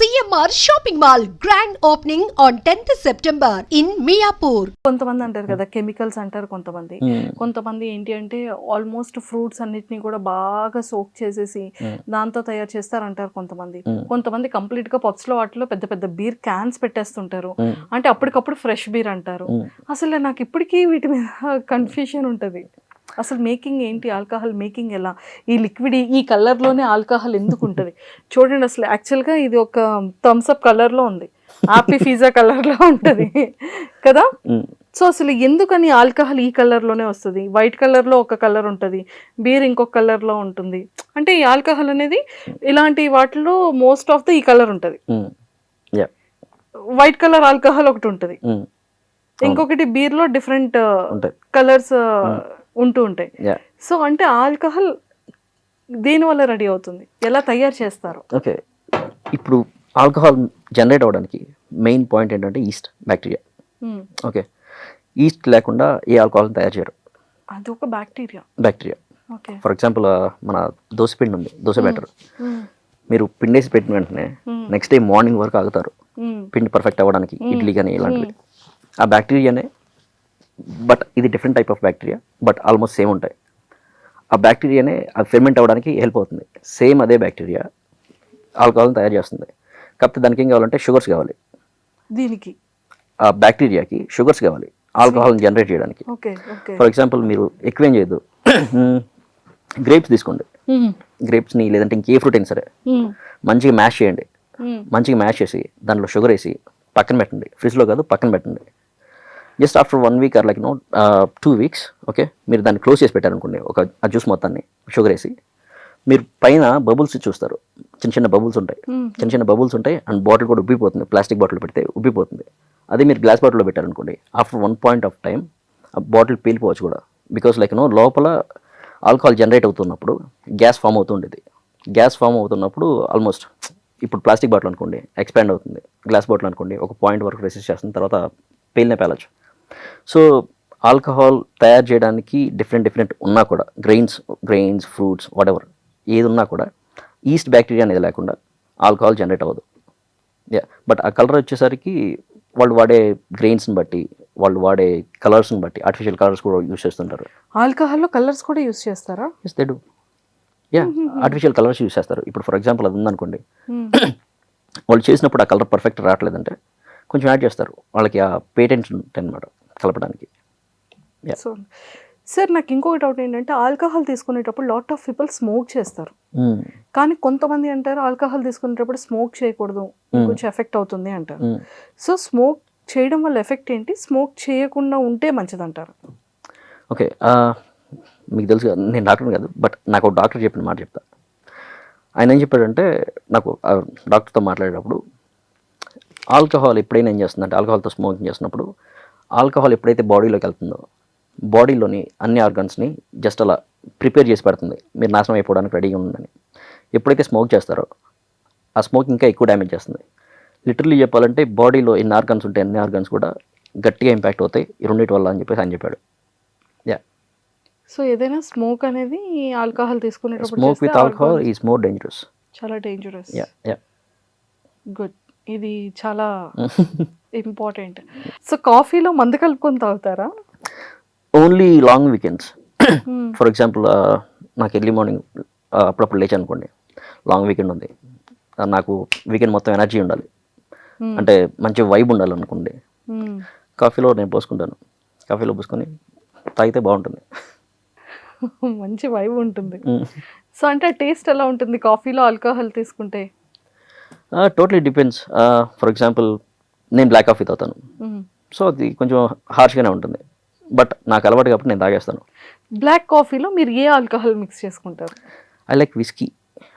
CMR Shopping Mall grand opening on 10th September in Miapur. కొంతమంది అంటారు కదా chemicals అంటారు కొంతమంది. కొంతమంది ఏంటి అంటే ఆల్మోస్ట్ ఫ్రూట్స్ అన్నిటిని కూడా బాగా సోక్ చేసేసి దాంతో తయారు చేస్తారంటారు కొంతమంది. కొంతమంది కంప్లీట్గా పబ్స్లో వాటిలో పెద్ద పెద్ద బీర్ క్యాన్స్ పెట్టేస్తుంటారు. అంటే అప్పటికప్పుడు ఫ్రెష్ బీర్ అంటారు. అసలు నాకు ఇప్పటికీ వీటి మీద కన్ఫ్యూజన్ ఉంటది. అసలు మేకింగ్ ఏంటి? ఆల్కహాల్ మేకింగ్ ఎలా? ఈ లిక్విడ్ ఈ కలర్లోనే ఆల్కహాల్ ఎందుకు ఉంటది? చూడండి అసలు యాక్చువల్గా ఇది ఒక థమ్స్ అప్ కలర్లో ఉంది. హ్యాపీ పిజ్జా కలర్లో ఉంటది. కదా? సో అసలు ఎందుకని ఆల్కహాల్ ఈ కలర్లోనే వస్తుంది? వైట్ కలర్లో ఒక కలర్ ఉంటుంది. బీర్ ఇంకొక కలర్లో ఉంటుంది. అంటే ఈ ఆల్కహాల్ అనేది ఇలాంటి వాటిలో మోస్ట్ ఆఫ్ ద ఈ కలర్ ఉంటుంది. వైట్ కలర్ ఆల్కహాల్ ఒకటి ఉంటుంది. ఇంకొకటి బీర్లో డిఫరెంట్ కలర్స్ ఉంటూ ఉంటాయి. సో అంటే ఆల్కహాల్ దేని వల్ల రెడీ అవుతుంది? ఎలా తయారు చేస్తారు? ఓకే. ఇప్పుడు ఆల్కహాల్ జనరేట్ అవ్వడానికి మెయిన్ పాయింట్ ఏంటంటే yeast bacteria. Hmm. Okay. Yeast లేకుండా ఏ ఆల్కహాల్ని తయారు చేయరు. అది ఒక bacteria. Bacteria. Okay. For example మన దోశ పిండి ఉంది దోశ బ్యాటర్. మీరు పిండేసి పెట్టిన వెంటనే నెక్స్ట్ డే మార్నింగ్ వరకు ఆగుతారు. పిండి పర్ఫెక్ట్ అవ్వడానికి ఇడ్లీ కానీ ఇలాంటివి. ఆ బ్యాక్టీరియానే బట్ ఇది different type of bacteria but almost same ఉంటాయి. ఆ బ్యాక్టీరియానే అది ఫెర్మెంట్ అవ్వడానికి హెల్ప్ అవుతుంది. సేమ్ అదే బ్యాక్టీరియా ఆల్కహాల్ని తయారు చేస్తుంది. కాకపోతే దానికి ఏం కావాలంటే షుగర్స్ కావాలి. దీనికి? ఆ బ్యాక్టీరియాకి షుగర్స్ కావాలి. ఆల్కహాల్ని జనరేట్ చేయడానికి. ఫర్ ఎగ్జాంపుల్ మీరు ఎక్కువేం చేయొద్దు. గ్రేప్స్ తీసుకోండి. గ్రేప్స్ని లేదంటే ఇంకే ఫ్రూట్ అయినా సరే. మంచిగా మ్యాష్ చేయండి. మంచిగా మ్యాష్ చేసి దాంట్లో షుగర్ వేసి పక్కన పెట్టండి. ఫ్రిడ్జ్లో కాదు పక్కన పెట్టండి. Just after one week or like no two weeks okay మీరు దాన్ని క్లోజ్ చేసి పెట్టారనుకోండి ఒక ఆ జ్యూస్ మొత్తాన్ని షుగర్ వేసి మీరు పైన బబుల్స్ చూస్తారు. చిన్న చిన్న బబుల్స్ ఉంటాయి. చిన్న చిన్న బబుల్స్ ఉంటాయి అండ్ బాటిల్ కూడా ఉబ్బిపోతుంది. ప్లాస్టిక్ బాటిల్ పెడితే ఉబ్బిపోతుంది. అదే మీరు గ్లాస్ బాటిల్లో పెట్టారనుకోండి after one point of time ఆ బాటిల్ పేలిపోవచ్చు కూడా. బికాస్ లైక్ నో లోపల ఆల్కహాల్ జనరేట్ అవుతున్నప్పుడు గ్యాస్ ఫామ్ అవుతుండేది గ్యాస్ ఫామ్ అవుతున్నప్పుడు ఆల్మోస్ట్ ఇప్పుడు ప్లాస్టిక్ బాటిల్ అనుకోండి ఎక్స్పాండ్ అవుతుంది. గ్లాస్ బాటిల్ అనుకోండి ఒక పాయింట్ వరకు రెసిస్ట్ చేస్తుంది తర్వాత పేలిన పేలచ్చు. సో ఆల్కహాల్ తయారు చేయడానికి డిఫరెంట్ డిఫరెంట్ ఉన్నా కూడా గ్రెయిన్స్ గ్రెయిన్స్ ఫ్రూట్స్ వాటెవర్ ఏది ఉన్నా కూడా ఈస్ట్ బ్యాక్టీరియా అనేది లేకుండా ఆల్కహాల్ జనరేట్ అవ్వదు. యా బట్ ఆ కలర్ వచ్చేసరికి వాళ్ళు వాడే గ్రెయిన్స్ని బట్టి వాళ్ళు వాడే కలర్స్ని బట్టి ఆర్టిఫిషియల్ కలర్స్ కూడా యూస్ చేస్తుంటారు. ఆల్కహాల్లో కలర్స్ కూడా యూస్ చేస్తారా? Yes they do yeah artificial colours use చేస్తారు. ఇప్పుడు ఫర్ ఎగ్జాంపుల్ అది ఉందనుకోండి. వాళ్ళు చేసినప్పుడు ఆ కలర్ పర్ఫెక్ట్ రావట్లేదంటే కొంచెం యాడ్ చేస్తారు. వాళ్ళకి ఆ పేటెంట్ ఉంటాయి అనమాట కలపడానికి. సో సార్ నాకు ఇంకొక డౌట్ ఏంటంటే ఆల్కహాల్ తీసుకునేటప్పుడు లాట్ ఆఫ్ పీపుల్ స్మోక్ చేస్తారు. Mm. కానీ కొంతమంది అంటారు ఆల్కహాల్ తీసుకునేటప్పుడు స్మోక్ చేయకూడదు కొంచెం ఎఫెక్ట్ అవుతుంది అంటారు. సో స్మోక్ చేయడం వల్ల ఎఫెక్ట్ ఏంటి? స్మోక్ చేయకుండా ఉంటే మంచిది అంటారు ఓకే మీకు తెలుసు నేను డాక్టర్ కాదు బట్ నాకు ఒక డాక్టర్ చెప్పిన మాట చెప్తా. ఆయన ఏం చెప్పాడంటే నాకు డాక్టర్తో మాట్లాడేటప్పుడు ఆల్కహాల్ ఎప్పుడైనా ఏం చేస్తుందంటే ఆల్కహాల్తో స్మోకింగ్ చేస్తున్నప్పుడు ఆల్కహాల్ ఎప్పుడైతే బాడీలోకి వెళ్తుందో బాడీలోని అన్ని ఆర్గన్స్ని జస్ట్ అలా ప్రిపేర్ చేసి పెడుతుంది. మీరు నాశనం అయిపోవడానికి రెడీగా ఉందని ఎప్పుడైతే స్మోక్ చేస్తారో ఆ స్మోక్ ఇంకా ఎక్కువ డ్యామేజ్ చేస్తుంది. లిటరలీ చెప్పాలంటే బాడీలో ఎన్ని ఆర్గన్స్ ఉంటాయి అన్ని ఆర్గన్స్ కూడా గట్టిగా ఇంపాక్ట్ అవుతాయి. ఈ రెండింటి వల్ల అని చెప్పేసి ఆయన చెప్పాడు. యా సో ఏదైనా స్మోక్ అనేది ఆల్కహాల్ తీసుకునేటప్పుడు smoke with alcohol is more dangerous. చాలా డేంజరస్. Yeah yeah good. ఇది చాలా ఇంపార్టెంట్. సో కాఫీలో మందు కలుపుకొని తాగుతారా? Only long weekends for example నాకు ఎర్లీ మార్నింగ్ అప్పుడప్పుడు లేచి అనుకోండి లాంగ్ వీకెండ్ ఉంది. ఆ, నాకు వీకెండ్ మొత్తం ఎనర్జీ ఉండాలి. Hmm. అంటే మంచి వైబ్ ఉండాలి అనుకోండి Hmm. కాఫీలో నేను పోసుకుంటాను. కాఫీలో పోసుకొని తాగితే బాగుంటుంది. మంచి వైబ్ ఉంటుంది. Mm. సో అంటే టేస్ట్ ఎలా ఉంటుంది? కాఫీలో ఆల్కహాల్ తీసుకుంటే? టోటలీ డిపెండ్స్ ఫర్ ఎగ్జాంపుల్ నేను బ్లాక్ కాఫీ తాగుతాను. సో అది కొంచెం హార్ష్గానే ఉంటుంది. బట్ నాకు అలవాటు కాబట్టి నేను తాగేస్తాను. బ్లాక్ కాఫీలో మీరు ఏ ఆల్కహాల్ మిక్స్ చేసుకుంటారు? I like whisky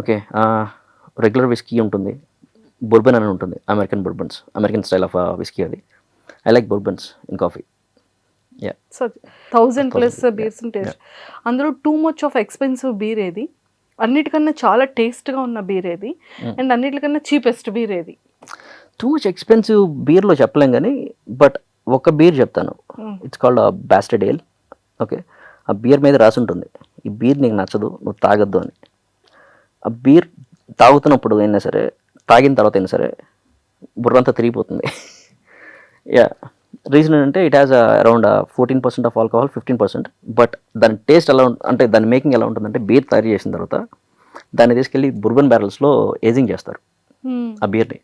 okay regular whisky ఉంటుంది. బొర్బన్ అని ఉంటుంది. American bourbons American style of whisky అది. I like bourbons in coffee yeah so thousand plus beers taste అందులో too much of expensive beer ఏది? అన్నిటికన్నా చాలా టేస్ట్గా ఉన్న బీర్ ఏది? అండ్ అన్నిటికన్నా చీపెస్ట్ బీర్ ఏది? టూ మచ్ ఎక్స్పెన్సివ్ బీర్లో చెప్పలేం కానీ బట్ ఒక బీర్ చెప్తాను. It's called bastard ale okay ఆ బీర్ మీద రాసి ఉంటుంది ఈ బీర్ నీకు నచ్చదు నువ్వు తాగొద్దు అని. ఆ బీర్ తాగుతున్నప్పుడు అయినా సరే తాగిన తర్వాత అయినా సరే బుర్రంతా తిరిగిపోతుంది. యా రీజన్ ఏంటంటే it has around fourteen percent of alcohol fifteen percent but దాని టేస్ట్ ఎలా అంటే దాని మేకింగ్ ఎలా ఉంటుందంటే బీర్ తయారు చేసిన తర్వాత దాన్ని తీసుకెళ్ళి బుర్బన్ బ్యారల్స్లో ఏజింగ్ చేస్తారు. మ్మ్. ఆ బీర్ని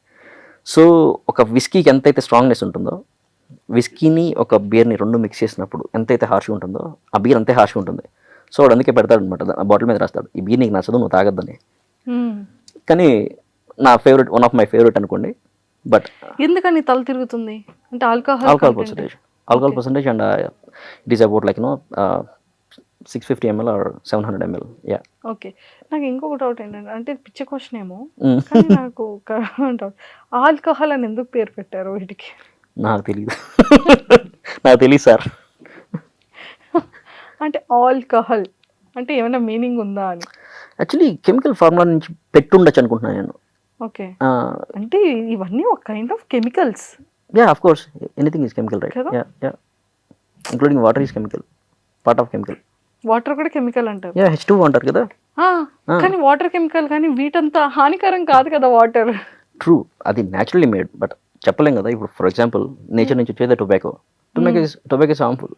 సో ఒక విస్కీకి ఎంతైతే స్ట్రాంగ్నెస్ ఉంటుందో విస్కీని ఒక బీర్ని రెండు మిక్స్ చేసినప్పుడు ఎంతైతే హార్ష్గా ఉంటుందో ఆ బీర్ అంతే హార్ష్గా ఉంటుంది. సో వాడు అందుకే పెడతాడు అనమాట బాటిల్ మీద రాస్తాడు ఈ బీర్ నీకు నచ్చదు నువ్వు తాగద్దని. కానీ నా favourite one of my favourite అనుకోండి బట్ ఎందుకని తల తిరుగుతుంది? అంటే alcohol alcohol percentage alcohol percentage and it is about like no six fifty ml or seven hundred ml yeah okay నాకు ఇంకొక డౌట్ ఏంటంటే అంటే పిచ్చ క్వశ్చన్ ఏమో. కానీ నాకు ఒక డౌట్ ఆల్కహాల్ అని ఎందుకు పేరు పెట్టారు వీటికి? నాకు తెలియదు నాకు తెలియదు సార్. అంటే ఆల్కహాల్ అంటే ఏమైనా మీనింగ్ ఉందా అని. యాక్చువల్లీ కెమికల్ ఫార్ములా నుంచి పెట్టుండొచ్చు అనుకుంటున్నాను నేను. ఓకే. అంటే ఇవన్నీ ఒక kind of chemicals yeah of course anything is chemical right? Yeah yeah including water is chemical part of chemical water కూడా కెమికల్ అంటారు. యా హెచ్ టూ అంటారు కదా? కానీ వాటర్ కెమికల్ కానీ వీటంతా హానికరం కాదు కదా వాటర్. ట్రూ అది న్యాచురల్లీ మేడ్ బట్ చెప్పలేం కదా? ఇప్పుడు ఫర్ ఎగ్జాంపుల్ నేచర్ నుంచి వచ్చేది tobacco tobacco is tobacco is harmful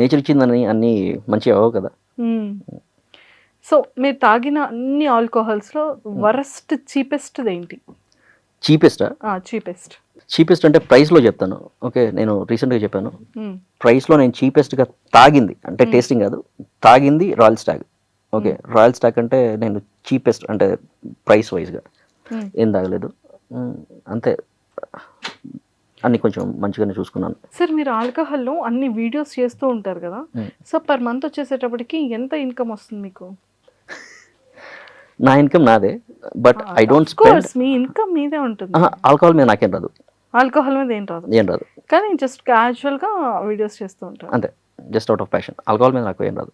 nature ఇచ్చిందని అన్నీ మంచి అవ్వవు కదా? సో మీరు తాగిన అన్ని ఆల్కహాల్స్లో వరస్ట్ చీపెస్ట్ ఏంటి? చీపెస్టా చీపెస్ట్ చీపెస్ట్ అంటే ప్రైస్లో చెప్తాను. ఓకే నేను రీసెంట్గా చెప్పాను. ప్రైస్లో నేను చీపెస్ట్గా తాగింది. అంటే టేస్టింగ్ కాదు. తాగింది Royal Stag okay Royal Stag అంటే నేను చీపెస్ట్ అంటే ప్రైస్ వైజ్గా ఏం తాగలేదు. అంతే. అన్ని కొంచెం మంచిగానే చూసుకున్నాను. సార్ మీరు ఆల్కహాల్లో అన్ని వీడియోస్ చేస్తూ ఉంటారు కదా. సో పర్ మంత్ వచ్చేసేటప్పటికి ఎంత ఇన్కమ్ వస్తుంది మీకు? నా ఇన్కమ్ నాదే బట్ ఐ డోంట్ స్పెండ్ మీ ఇన్కమ్ మీదే ఉంటుంది. ఆల్కహాల్ మీద నాకేం రాదు. ఆల్కహాల్ మీద ఏం రాదు. ఏం రాదు. కానీ జస్ట్ క్యాజువల్గా వీడియోస్ చేస్తూ ఉంటారు. అంతే just out of passion alcohol మీద నాకు ఏం రాదు.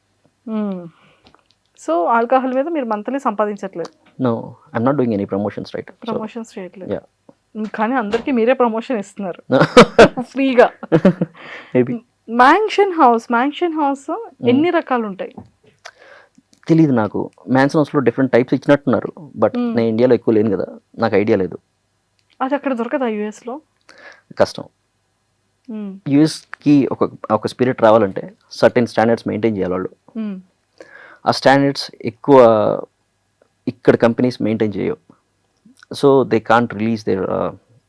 సో ఆల్కహాల్ మీద మీరు monthly సంపాదించట్లేదు. No I'm not doing any promotions right promotions చేయట్లేదు. యా కానీ అందరికి మీరే ప్రమోషన్ ఇస్తున్నారు. ఫ్రీగా మ్యాంక్షన్ హౌస్ మ్యాంక్షన్ హౌస్ ఎన్ని రకాలు ఉంటాయి తెలియదు నాకు. మ్యాన్సన్ హౌస్లో డిఫరెంట్ టైప్స్ ఇచ్చినట్టున్నారు. బట్ నేను ఇండియాలో ఎక్కువ లేను కదా. నాకు ఐడియా లేదు. అది అక్కడ దొరకదా యుఎస్లో? కష్టం. యూఎస్కి ఒక ఒక స్పిరిట్ రావాలంటే సర్టెన్ స్టాండర్డ్స్ మెయింటైన్ చేయాలి వాళ్ళు ఆ స్టాండర్డ్స్ ఎక్కువ ఇక్కడ కంపెనీస్ మెయింటైన్ చేయవు. So they can't release their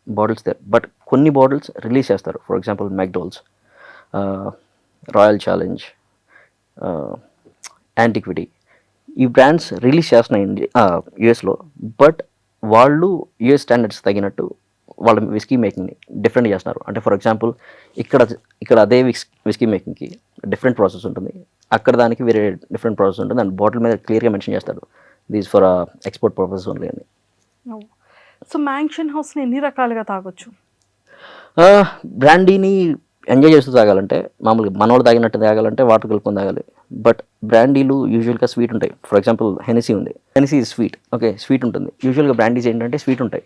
bottles there but కొన్ని బాటిల్స్ రిలీజ్ చేస్తారు. For example McDowell's Royal Challenge Antiquity ఈ బ్రాండ్స్ రిలీజ్ చేస్తున్నాయండి యుఎస్లో బట్ వాళ్ళు యుఎస్ స్టాండర్డ్స్ తగినట్టు వాళ్ళ విస్కీ మేకింగ్ని డిఫరెంట్ చేస్తున్నారు. అంటే ఫర్ ఎగ్జాంపుల్ ఇక్కడ ఇక్కడ అదే విస్ విస్కీ మేకింగ్కి డిఫరెంట్ ప్రాసెస్ ఉంటుంది. అక్కడ దానికి వేరే డిఫరెంట్ ప్రాసెస్ ఉంటుంది. అండ్ బాటిల్ మీద క్లియర్గా మెన్షన్ చేస్తారు. These for export purpose only అని. సో మ్యాంక్షన్ హౌస్ని ఎన్ని రకాలుగా తాగొచ్చు? బ్రాండీని ఎంజాయ్ చేస్తూ తాగాలంటే మామూలుగా మనోళ్ళు తాగినట్టు తాగాలంటే వాటర్ కలుపుకొని తాగాలి. బట్ బ్రాండీలు యూజువల్గా స్వీట్ ఉంటాయి. ఫర్ ఎగ్జాంపుల్ హెనసీ ఉంది. హెనసీ స్వీట్ ఓకే స్వీట్ ఉంటుంది. యూజువల్గా బ్రాండీస్ ఏంటంటే స్వీట్ ఉంటాయి.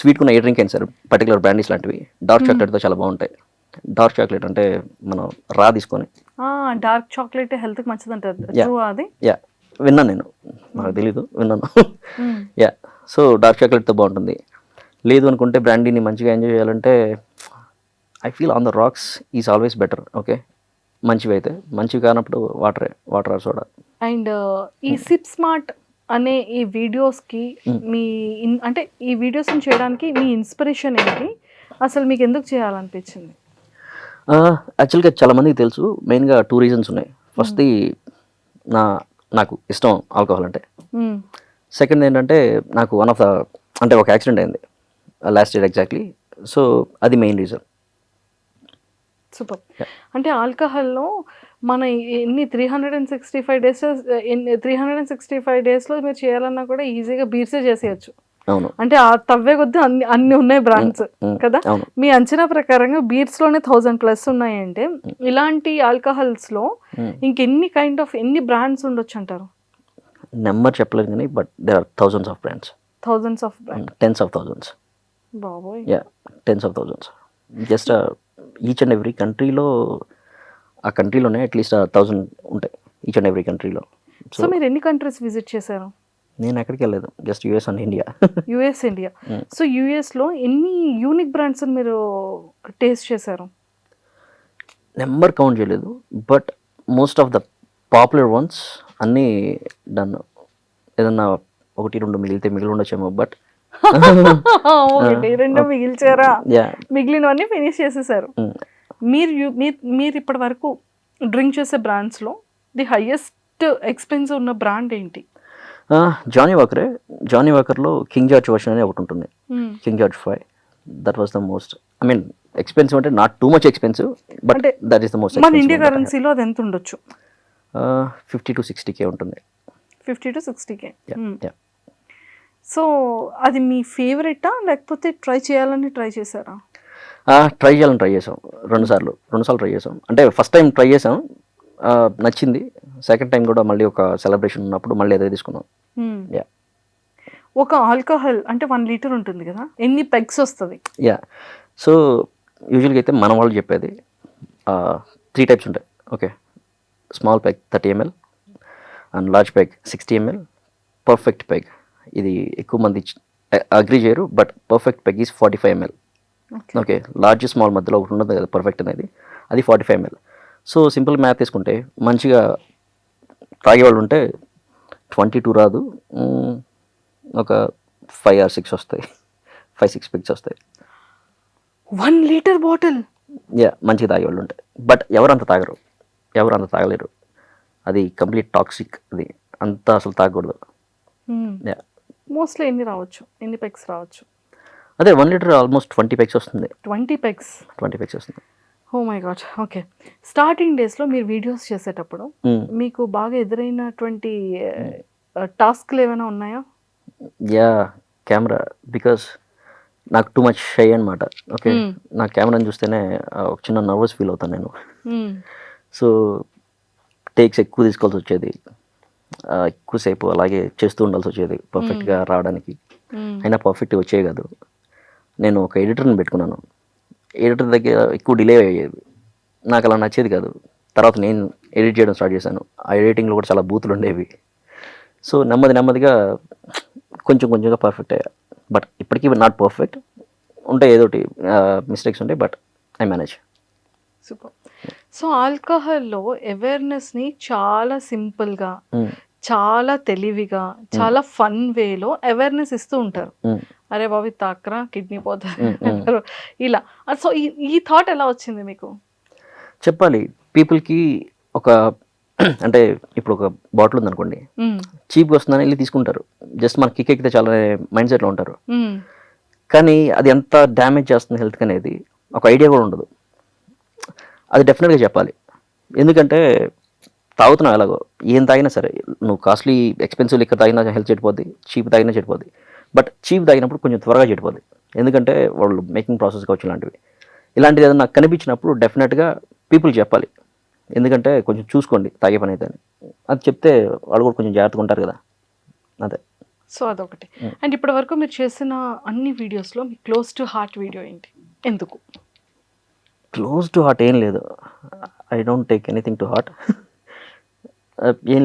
స్వీట్ ఉన్న ఏ డ్రింక్ అయినా సార్ పర్టికులర్ బ్రాండీస్ లాంటివి. డార్క్ చాక్లెట్తో చాలా బాగుంటాయి. డార్క్ చాక్లెట్ అంటే మనం రా తీసుకొని. డార్క్ చాక్లెట్ హెల్త్కి మంచిది అంటారు అది? యా విన్నాను నేను. నాకు తెలీదు. విన్నాను. యా సో డార్క్ చాక్లెట్తో బాగుంటుంది. లేదు అనుకుంటే బ్రాండీని మంచిగా ఎంజాయ్ చేయాలంటే I feel on the rocks is always better okay మంచివి అయితే మంచివి కానప్పుడు వాటరే వాటర్ ఆర్ సోడా అండ్ ఈ సిప్ స్మార్ట్ అనే ఈ వీడియోస్కి మీ అంటే ఈ వీడియోస్ చేయడానికి మీ ఇన్స్పిరేషన్ ఏంటి? అసలు మీకు ఎందుకు చేయాలనిపించింది? యాక్చువల్గా చాలా మందికి తెలుసు మెయిన్గా టూ రీజన్స్ ఉన్నాయి. ఫస్ట్ది నా నాకు ఇష్టం ఆల్కహాల్ అంటే. సెకండ్ ఏంటంటే నాకు వన్ ఆఫ్ ద అంటే ఒక యాక్సిడెంట్ అయింది లాస్ట్ ఇయర్ ఎగ్జాక్ట్లీ సో అది మెయిన్ రీజన్ సూపర్. అంటే ఆల్కహాల్లో మన ఎన్ని three hundred and sixty five days three hundred and sixty five డేస్లో మీరు చేయాలన్నా కూడా ఈజీగా బీర్సే చేసేయచ్చు. అవును. అంటే ఆ తవ్వే కొద్దీ అన్ని అన్ని ఉన్నాయి బ్రాండ్స్ మ్మ్. కదా? అవును. మీ అంచనా ప్రకారంగా బీర్స్లోనే థౌజండ్ ప్లస్ ఉన్నాయంటే ఇలాంటి ఆల్కహాల్స్లో. ఇంకెన్ని కైండ్ ఆఫ్ ఎన్ని బ్రాండ్స్ ఉండొచ్చు అంటారు? నెంబర్ చెప్పలేను కానీ but there are thousands of brands. Thousands of tens of thousands బాబోయ్. Yeah tens of thousands just each and every కంట్రీలో ఆ కంట్రీలోనే అట్లీస్ట్ థౌజండ్ ఉంటాయి ఈచ్ అండ్ ఎవ్రీ కంట్రీలో సో మీరు ఎన్ని కంట్రీస్ విజిట్ చేశారు? నేను ఎక్కడికి వెళ్ళలేదు just US and India US India. So యుఎస్లో ఎన్ని యూనిక్ బ్రాండ్స్ మీరు టేస్ట్ చేశారు? నెంబర్ కౌంట్ చేయలేదు but most of the popular ones అన్నీ డన్ ఏదన్నా ఒకటి రెండు మిగిలితే మిగిలి ఉండొచ్చేమో బట్ ఒకటి రెండు మిగిల్చారా? మిగిలినవన్నీ ఫినిష్ చేసేసారు. మీరు మీరు ఇప్పటి వరకు డ్రింక్ చేసే బ్రాండ్స్లో ది హైయెస్ట్ ఎక్స్పెన్సివ్ ఉన్న బ్రాండ్ ఏంటి? జానీ వాకరే. జానీ వాకర్లో కింగ్ జార్జ్ వర్షన్ అని ఒకటి ఉంటుంది. King George five. That was the most I mean expensive అంటే not too much expensive but that is the most మన ఇండియా కరెన్సీలో అది ఎంత ఉండొచ్చు? ఫిఫ్టీ టు సిక్స్టీ కే ఉంటుంది. Fifty to Yeah, yeah. So అది మీ ఫేవరెటా? లేకపోతే ట్రై చేయాలని ట్రై చేశారా? ట్రై చేయాలని ట్రై చేసాం రెండు సార్లు రెండు సార్లు ట్రై చేసాం అంటే ఫస్ట్ టైం ట్రై చేసాం నచ్చింది. సెకండ్ టైం కూడా మళ్ళీ ఒక సెలబ్రేషన్ ఉన్నప్పుడు మళ్ళీ అదే తీసుకున్నాం. యా ఒక ఆల్కహాల్ అంటే వన్ లీటర్ ఉంటుంది కదా? ఎన్ని పెగ్స్ వస్తుంది? యా సో యూజువల్గా అయితే మన వాళ్ళు చెప్పేది త్రీ టైప్స్ ఉంటాయి. Okay small peg thirty ml and large peg sixty ml perfect peg ఇది ఎక్కువ మంది అగ్రి చేయరు but perfect peg is forty five ml okay large small మధ్యలో ఒకటి ఉంటుంది కదా పర్ఫెక్ట్ అనేది. అది forty five ml so simple math తీసుకుంటే మంచిగా తాగేవాళ్ళు ఉంటే ట్వంటీ టూ రాదు ఒక ఫైవ్ ఆర్ సిక్స్ వస్తాయి. ఫైవ్ సిక్స్ పిక్స్ వస్తాయి. వన్ లీటర్ బాటిల్ యా మంచిగా తాగేవాళ్ళు ఉంటాయి బట్ ఎవరు అంత తాగరు? ఎవరు అంత తాగలేరు. అది కంప్లీట్ టాక్సిక్ అది. అంత అసలు తాగకూడదు. యా మోస్ట్లీ ఎన్ని రావచ్చు? ఎన్ని పెగ్స్ రావచ్చు? అదే one litre almost twenty pegs వస్తుంది. ట్వంటీ పెగ్స్ ట్వంటీ పెక్స్ వస్తుంది. Oh my god okay starting డేస్లో మీరు వీడియోస్ చేసేటప్పుడు మ్, మీకు బాగా ఎదురైనటువంటి టాస్క్లు ఏమైనా ఉన్నాయా? యా కెమెరా బికాస్ నాకు టూ మచ్ షై అనమాట ఓకే Hmm. నా కెమెరాని చూస్తేనే ఒక చిన్న నర్వస్ ఫీల్ అవుతాను నేను. సో టేక్స్ ఎక్కువ తీసుకోవాల్సి వచ్చేది. ఎక్కువసేపు అలాగే చేస్తూ ఉండాల్సి వచ్చేది. పర్ఫెక్ట్గా రావడానికి. అయినా పర్ఫెక్ట్గా వచ్చేవి కాదు. నేను ఒక ఎడిటర్ని పెట్టుకున్నాను. ఎడిటర్ దగ్గర ఎక్కువ డిలే అయ్యేది. నాకు అలా నచ్చేది కాదు. తర్వాత నేను ఎడిట్ చేయడం స్టార్ట్ చేశాను. ఆ ఎడిటింగ్లో కూడా చాలా బూతులు ఉండేవి. సో నెమ్మది నెమ్మదిగా కొంచెం కొంచెంగా పర్ఫెక్ట్ అయ్యా. బట్ ఇప్పటికీ నాట్ పర్ఫెక్ట్ ఉంటాయి ఏదోటి మిస్టేక్స్ ఉంటాయి but I manage super so ఆల్కహాల్లో అవేర్నెస్ని చాలా సింపుల్గా చాలా తెలివిగా చాలా ఫన్ వేలో అవేర్నెస్ ఇస్తూ ఉంటారు. అరే బాబు ఇది తాకరా? కిడ్నీ పోతుంది అంటారు. ఇలా. సో ఈ థాట్ ఎలా వచ్చింది మీకు? చెప్పాలి. పీపుల్కి ఒక అంటే ఇప్పుడు ఒక బాటిల్ ఉందనుకోండి. మ్మ్. చీప్గా వస్తుందని వెళ్ళి తీసుకుంటారు. జస్ట్ మన కిక్ ఎక్కితే చాలా మైండ్ సెట్లో ఉంటారు. కానీ అది ఎంత డ్యామేజ్ చేస్తుంది హెల్త్కి అనేది ఒక ఐడియా కూడా ఉండదు. అది డెఫినెట్గా చెప్పాలి. ఎందుకంటే తాగుతున్నావు ఎలాగో ఏం తాగినా సరే నువ్వు కాస్ట్లీ ఎక్స్పెన్సివ్ లిక్కర్ తాగినా హెల్త్ చెడిపోద్ది చీప్ తాగినా చెడిపోద్ది. బట్ చీప్ తాగినప్పుడు కొంచెం త్వరగా చెడిపోద్ది. ఎందుకంటే వాళ్ళు మేకింగ్ ప్రాసెస్ కావచ్చు ఇలాంటివి. ఇలాంటిది ఏదైనా నాకు కనిపించినప్పుడు డెఫినెట్గా పీపుల్ చెప్పాలి. ఎందుకంటే కొంచెం చూసుకోండి తాగే పని అయితే అని. అది చెప్తే వాళ్ళు కూడా కొంచెం జాగ్రత్తగా ఉంటారు కదా. అదే. సో అదొకటి. అండ్ ఇప్పటి వరకు మీరు చేసిన అన్ని వీడియోస్లో మీ క్లోజ్ టు హార్ట్ వీడియో ఏంటి? ఎందుకు? క్లోజ్ టు హార్ట్ ఏం లేదు. I don't take anything to heart. ఏం లేదు.